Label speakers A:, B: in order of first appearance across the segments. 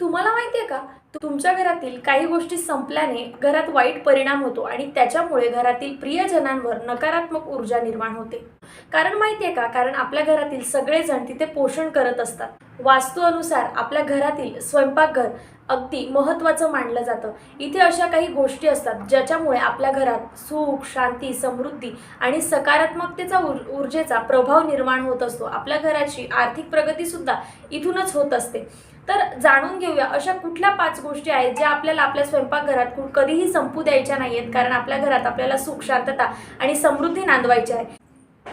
A: तुम्हाला माहिती आहे का? तुमच्या घरातील काही गोष्टी संपल्याने घरात वाईट परिणाम होतो आणि त्याच्यामुळे घरातील प्रियजनांवर नकारात्मक ऊर्जा निर्माण होते. कारण माहिती आहे का? कारण आपल्या घरातील सगळेजण तिथे पोषण करत असतात. वास्तू अनुसार आपल्या घरातील स्वयंपाकघर अगदी महत्त्वाचं मानलं जातं. इथे अशा काही गोष्टी असतात ज्याच्यामुळे आपल्या घरात सुख शांती समृद्धी आणि सकारात्मकतेचा ऊर्जेचा प्रभाव निर्माण होत असतो. आपल्या घराची आर्थिक प्रगतीसुद्धा इथूनच होत असते. तर जाणून घेऊया अशा कुठल्या पाच गोष्टी आहेत ज्या आपल्याला आपल्या स्वयंपाकघरात कधीही संपू द्यायच्या नाही आहेत कारण आपल्या घरात आपल्याला सुख शांतता आणि समृद्धी नांदवायची आहे.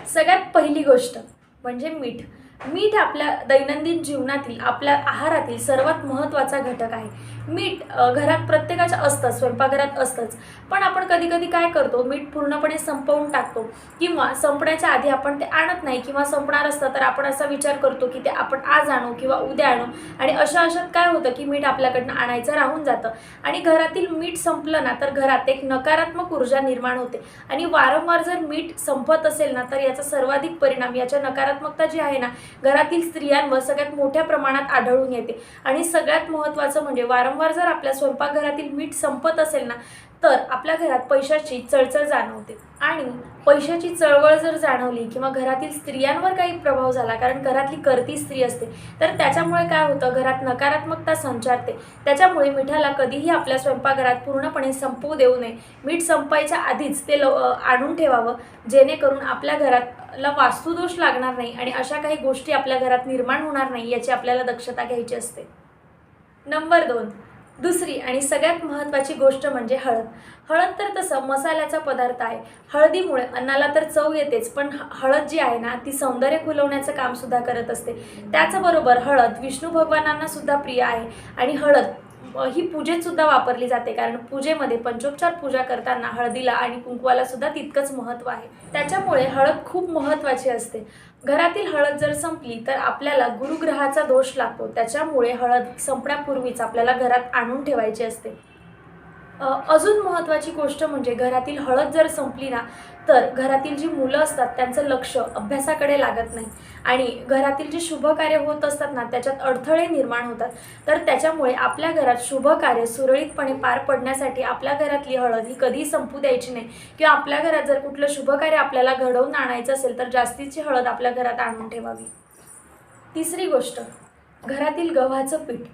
A: सगळ्यात पहिली गोष्ट म्हणजे मीठ. मीठ आपल्या दैनंदिन जीवनातील आपल्या आहारातील सर्वात महत्त्वाचा घटक आहे. मीठ घरात प्रत्येकाच्या असतंच स्वयंपाकघरात असतंच. पण आपण कधी कधी काय करतो मीठ पूर्णपणे संपवून टाकतो किंवा संपण्याच्या आधी आपण ते आणत नाही किंवा संपणार असतं तर आपण असा विचार करतो की ते आपण आज आणू किंवा उद्या आणू. आणि अशा अशात काय होतं की मीठ आपल्याकडनं आणायचं राहून जातं. आणि घरातील मीठ संपलं ना तर घरात एक नकारात्मक ऊर्जा निर्माण होते. आणि वारंवार जर मीठ संपत असेल ना तर याचा सर्वाधिक परिणाम याच्या नकारात्मकता जी आहे ना घरातील स्त्रियांवर सगळ्यात मोठ्या प्रमाणात आढळून येते. आणि सगळ्यात महत्त्वाचं म्हणजे वारंवार जर आपल्या स्वयंपाकघरातील मीठ संपत असेल ना तर आपल्या घरात पैशाची चळचळ जाणवते. आणि पैशाची चळवळ जर जाणवली किंवा घरातील स्त्रियांवर काही प्रभाव झाला कारण घरातली करती स्त्री असते तर त्याच्यामुळे काय होतं? घरात नकारात्मकता संचारते. त्याच्यामुळे मिठाला कधीही आपल्या स्वयंपाकघरात पूर्णपणे संपवू देऊ नये. मीठ संपायच्या आधीच ते लव आणून ठेवावं जेणेकरून आपल्या घरातला वास्तुदोष लागणार नाही आणि अशा काही गोष्टी आपल्या घरात निर्माण होणार नाही याची आपल्याला दक्षता घ्यायची असते. नंबर दोन दुसरी आणि सगळ्यात महत्त्वाची गोष्ट म्हणजे हळद. हळद तर तसं मसाल्याचा पदार्थ आहे. हळदीमुळे अन्नाला तर चव येतेच पण ह- हळद जी आहे ना ती सौंदर्य खुलवण्याचं कामसुद्धा करत असते. त्याचबरोबर हळद विष्णू भगवानांना सुद्धा प्रिय आहे. आणि हळद ही पूजेत सुद्धा वापरली जाते. कारण पूजेमध्ये पंचोपचार पूजा करताना हळदीला आणि कुंकवाला सुद्धा तितकंच महत्त्व आहे. त्याच्यामुळे हळद खूप महत्त्वाची असते. घरातील हळद जर संपली तर आपल्याला गुरुग्रहाचा दोष लागतो. त्याच्यामुळे हळद संपण्यापूर्वीच आपल्याला घरात आणून ठेवायची असते. अजून महत्त्वाची गोष्ट म्हणजे घरातील हळद जर संपली ना तर घरातील जी मुलं असतात त्यांचं लक्ष अभ्यासाकडे लागत नाही. आणि घरातील जे शुभ कार्य होत असतात ना त्याच्यात अडथळे निर्माण होतात. तर त्याच्यामुळे आपल्या घरात शुभ कार्य सुरळीतपणे पार पडण्यासाठी आपल्या घरातली हळद ही कधीही संपू द्यायची नाही. किंवा आपल्या घरात जर कुठलं शुभ कार्य आपल्याला घडवून आणायचं असेल तर जास्तीची हळद आपल्या घरात आणून ठेवावी. तिसरी गोष्ट घरातील गव्हाचं पीठ.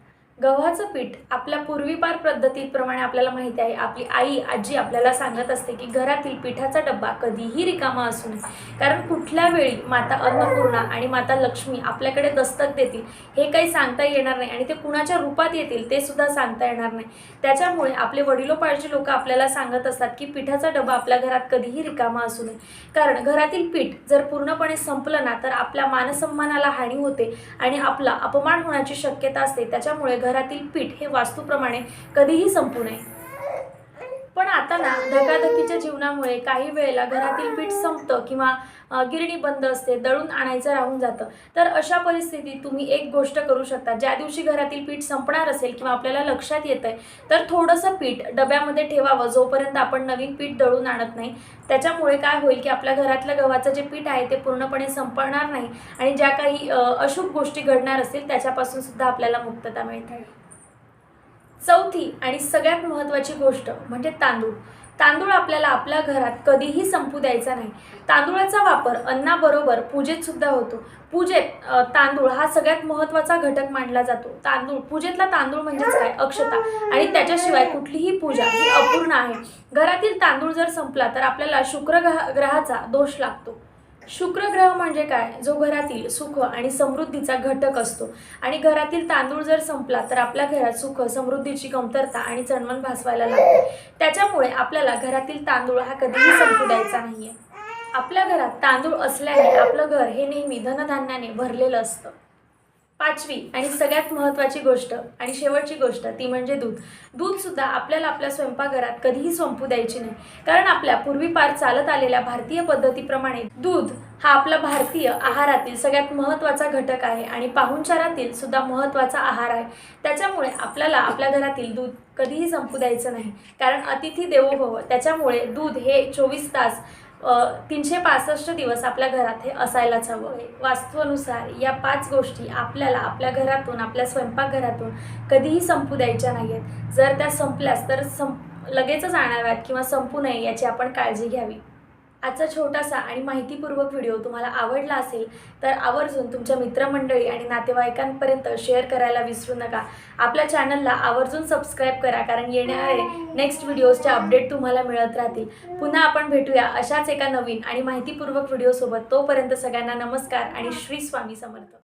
A: गव्हाचं पीठ आपल्या पूर्वीपार पद्धतीप्रमाणे आपल्याला माहिती आहे. आपली आई आजी आपल्याला सांगत असते की घरातील पिठाचा डब्बा कधीही रिकामा असू नये. कारण कुठल्या वेळी माता अन्नपूर्णा आणि माता लक्ष्मी आपल्याकडे दस्तक देतील हे काही सांगता येणार नाही आणि ते कुणाच्या रूपात येतील ते सुद्धा सांगता येणार नाही. त्याच्यामुळे आपले वडिलोपाळचे लोक आपल्याला सांगत असतात की पिठाचा डबा आपल्या घरात कधीही रिकामा असू नये. कारण घरातील पीठ जर पूर्णपणे संपलं ना तर आपल्या मानसन्मानाला हानी होते आणि आपला अपमान होण्याची शक्यता असते. त्याच्यामुळे घरातील पीठ हे वास्तूप्रमाणे कधीही संपू नये. पण आता ना धकाधकीच्या जीवनामुळे काही वेळेला घरातील पीठ संपतं किंवा गिरणी बंद असते दळून आणायचं राहून जातं. तर अशा परिस्थितीत तुम्ही एक गोष्ट करू शकता ज्या दिवशी घरातील पीठ संपणार असेल किंवा आपल्याला लक्षात येत आहे तर थोडंसं पीठ डब्यामध्ये ठेवावं जोपर्यंत आपण नवीन पीठ दळून आणत नाही. त्याच्यामुळे काय होईल की आपल्या घरातलं गव्हाचं जे पीठ आहे ते पूर्णपणे संपणार नाही आणि ज्या काही अशुभ गोष्टी घडणार असतील त्याच्यापासून सुद्धा आपल्याला मुक्तता मिळते. चौथी आणि सगळ्यात महत्त्वाची गोष्ट म्हणजे तांदूळ. तांदूळ आपल्याला आपल्या घरात कधीही संपू द्यायचा नाही. तांदूळाचा वापर अन्नाबरोबर पूजेत सुद्धा होतो. पूजेत तांदूळ हा सगळ्यात महत्त्वाचा घटक मानला जातो. तांदूळ पूजेतला तांदूळ म्हणजेच काय? अक्षता. आणि त्याच्याशिवाय कुठलीही पूजा ही अपूर्ण आहे. घरातील तांदूळ जर संपला तर आपल्याला शुक्र ग्रहाचा दोष लागतो. शुक्र ग्रह म्हणजे काय? जो घरातील सुख आणि समृद्धीचा घटक असतो. आणि घरातील तांदूळ जर संपला तर आपल्या घरात सुख समृद्धीची कमतरता आणि चणवण भासवायला लागते. त्याच्यामुळे आपल्याला घरातील तांदूळ हा कधीही संपू द्यायचा नाहीये. आपल्या घरात तांदूळ असल्याने आपलं घर हे नेहमी धनधान्याने भरलेलं असतं. पाचवी आणि सगळ्यात महत्त्वाची गोष्ट आणि शेवटची गोष्ट ती म्हणजे दूध. दूधसुद्धा आपल्याला आपल्या स्वयंपाकघरात कधीही संपू द्यायची नाही. कारण आपल्या पूर्वीपार चालत आलेल्या भारतीय पद्धतीप्रमाणे दूध हा आपला भारतीय आहारातील सगळ्यात महत्त्वाचा घटक आहे आणि पाहुणचारातील सुद्धा महत्त्वाचा आहार आहे. त्याच्यामुळे आपल्याला आपल्या घरातील दूध कधीही संपू द्यायचं नाही. कारण अतिथी देवो भव त्याच्यामुळे दूध हे चोवीस तास तीनशे पासष्ट दिवस आपल्या घरात हे असायलाच हवं. वास्तूनुसार या पाच गोष्टी आपल्याला आपल्या घरातून आपल्या स्वयंपाकघरातून कधीही संपू द्यायच्या नाही आहेत जर त्या संपल्यास तर संप लगेचच आणाव्यात किंवा संपू नये याची आपण काळजी घ्यावी. आजचा छोटासा आणि माहितीपूर्वक व्हिडिओ तुम्हाला आवडला असेल तर आवर्जून तुमच्या मित्रमंडळी आणि नातेवाईकांपर्यंत शेअर करायला विसरू नका. आपल्या चॅनलला आवर्जून सबस्क्राईब करा कारण येणारे नेक्स्ट व्हिडिओजचे अपडेट तुम्हाला मिळत राहतील. पुन्हा आपण भेटूया अशाच एका नवीन आणि माहितीपूर्वक व्हिडिओसोबत तोपर्यंत सगळ्यांना नमस्कार आणि श्री स्वामी समर्थ.